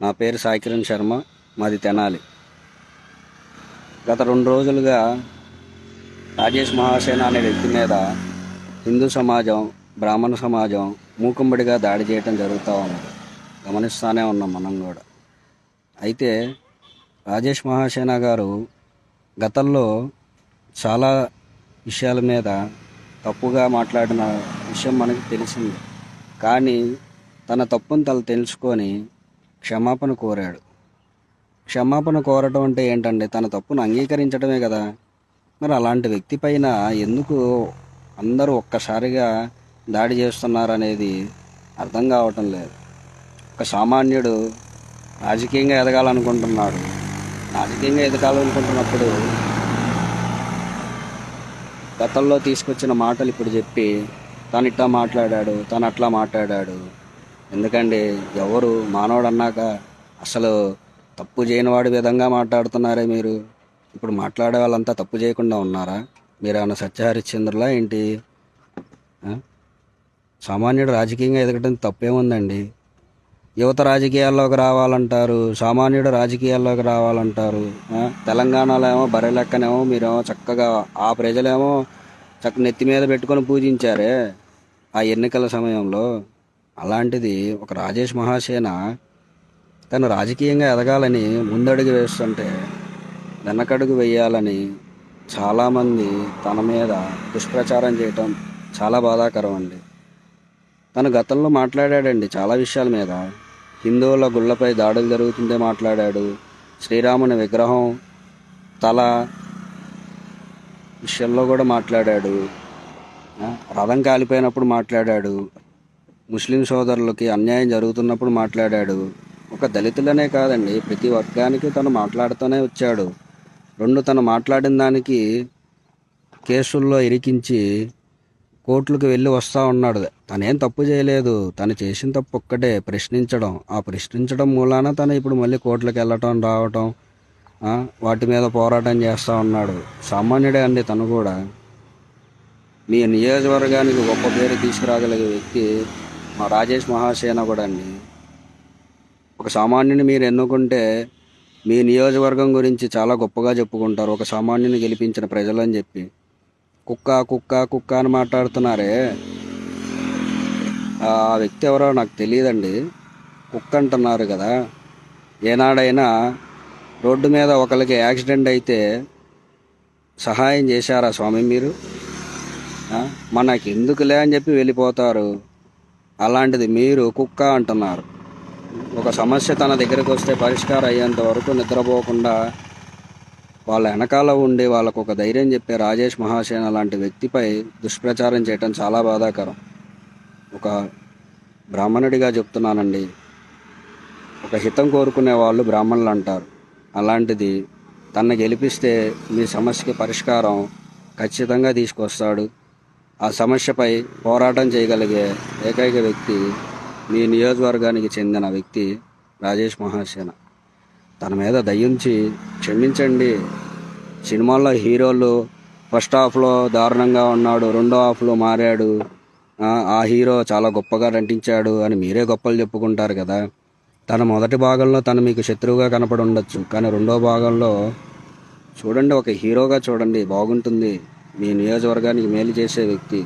నా పేరు సాయికిరణ్ శర్మ మాది తెనాలి. గత రెండు రోజులుగా రాజేష్ మహాసేన అనే వ్యక్తి మీద హిందూ సమాజం బ్రాహ్మణ సమాజం మూకుమ్మడిగా దాడి చేయటం జరుగుతూ ఉంది. గమనిస్తూనే ఉన్నాం మనం కూడా. అయితే రాజేష్ మహాసేన గారు గతంలో చాలా విషయాల మీద తప్పుగా మాట్లాడిన విషయం మనకి తెలిసింది. కానీ తన తప్పును తను తెలుసుకొని క్షమాపణ కోరాడు. క్షమాపణ కోరటం అంటే ఏంటండి? తన తప్పును అంగీకరించడమే కదా. మరి అలాంటి వ్యక్తి పైన ఎందుకు అందరూ ఒక్కసారిగా దాడి చేస్తున్నారనేది అర్థం కావటం లేదు. ఒక సామాన్యుడు రాజకీయంగా ఎదగాలనుకుంటున్నాడు. రాజకీయంగా ఎదగాలనుకుంటున్నప్పుడు గతంలో తీసుకొచ్చిన మాటలు ఇప్పుడు చెప్పి తను ఇట్లా మాట్లాడాడు తను అట్లా మాట్లాడాడు ఎందుకండి ఎవరు మానవుడు అన్నాక అసలు తప్పు చేయని వాడి విధంగా మాట్లాడుతున్నారే మీరు? ఇప్పుడు మాట్లాడే వాళ్ళంతా తప్పు చేయకుండా ఉన్నారా? మీరు ఏమైనా సత్యహరిశ్చంద్రులా ఏంటి? సామాన్యుడు రాజకీయంగా ఎదగడం తప్పేముందండి? యువత రాజకీయాల్లోకి రావాలంటారు సామాన్యుడు రాజకీయాల్లోకి రావాలంటారు తెలంగాణలో ఏమో బర్రె లెక్కనేమో మీరేమో చక్కగా ఆ ప్రజలేమో చక్క నెత్తి మీద పెట్టుకొని పూజించారే ఆ ఎన్నికల సమయంలో? అలాంటిది ఒక రాజేష్ మహాసేన తను రాజకీయంగా ఎదగాలని ముందడుగు వేస్తుంటే వెనకడుగు వేయాలని చాలామంది తన మీద దుష్ప్రచారం చేయటం చాలా బాధాకరం అండి. తను గతంలో మాట్లాడాడండి చాలా విషయాల మీద. హిందువుల గుళ్ళపై దాడులు జరుగుతుందే మాట్లాడాడు. శ్రీరాముని విగ్రహం తల విషయంలో కూడా మాట్లాడాడు. రథం కాలిపోయినప్పుడు మాట్లాడాడు. ముస్లిం సోదరులకి అన్యాయం జరుగుతున్నప్పుడు మాట్లాడాడు. ఒక దళితులనే కాదండి ప్రతి వర్గానికి తను మాట్లాడుతూనే వచ్చాడు. రెండు తను మాట్లాడిన దానికి కేసుల్లో ఇరికించి కోర్టులకు వెళ్ళి వస్తూ ఉన్నాడు. తనేం తప్పు చేయలేదు. తను చేసిన తప్పు ఒక్కటే ప్రశ్నించడం. ఆ ప్రశ్నించడం మూలాన తను ఇప్పుడు మళ్ళీ కోర్టులకు వెళ్ళటం రావటం వాటి మీద పోరాటం చేస్తూ ఉన్నాడు. సామాన్యుడే అండి తను కూడా. మీ నియోజకవర్గానికి గొప్ప పేరు తీసుకురాగలిగే వ్యక్తి మా రాజేష్ మహాసేన కూడా అండి. ఒక సామాన్యుని మీరు ఎన్నుకుంటే మీ నియోజకవర్గం గురించి చాలా గొప్పగా చెప్పుకుంటారు. ఒక సామాన్యుని గెలిపించిన ప్రజలు అని చెప్పి. కుక్క కుక్క కుక్క అని మాట్లాడుతున్నారే? ఆ వ్యక్తి ఎవరో నాకు తెలియదండి. కుక్క అంటున్నారు కదా. ఏనాడైనా రోడ్డు మీద ఒకరికి యాక్సిడెంట్ అయితే సహాయం చేశారా స్వామి మీరు? మనకి ఎందుకులే అని చెప్పి వెళ్ళిపోతారు. అలాంటిది మీరు కుక్క అంటున్నారు. ఒక సమస్య తన దగ్గరికి వస్తే పరిష్కారం అయ్యేంత వరకు నిద్రపోకుండా వాళ్ళ వెనకాల ఉండి వాళ్ళకు ఒక ధైర్యం చెప్పే రాజేష్ మహాసేన లాంటి వ్యక్తిపై దుష్ప్రచారం చేయటం చాలా బాధాకరం. ఒక బ్రాహ్మణుడిగా చెప్తున్నానండి. ఒక హితం కోరుకునే వాళ్ళు బ్రాహ్మణులు అంటారు. అలాంటిది తన గెలిపిస్తే మీ సమస్యకి పరిష్కారం ఖచ్చితంగా తీసుకొస్తాడు. ఆ సమస్యపై పోరాటం చేయగలిగే ఏకైక వ్యక్తి మీ నియోజకవర్గానికి చెందిన వ్యక్తి రాజేష్ మహాసేన. తన మీద దయించి క్షమించండి. సినిమాల్లో హీరోలు ఫస్ట్ హాఫ్లో దారుణంగా ఉన్నాడు రెండో హాఫ్లో మారాడు. ఆ, ఆ హీరో చాలా గొప్పగా నటించాడు అని మీరే గొప్పలు చెప్పుకుంటారు కదా. తన మొదటి భాగంలో తను మీకు శత్రువుగా కనపడి ఉండొచ్చు. కానీ రెండో భాగంలో చూడండి ఒక హీరోగా చూడండి బాగుంటుంది. మీ నియోజకవర్గానికి మేలు చేసే వ్యక్తి.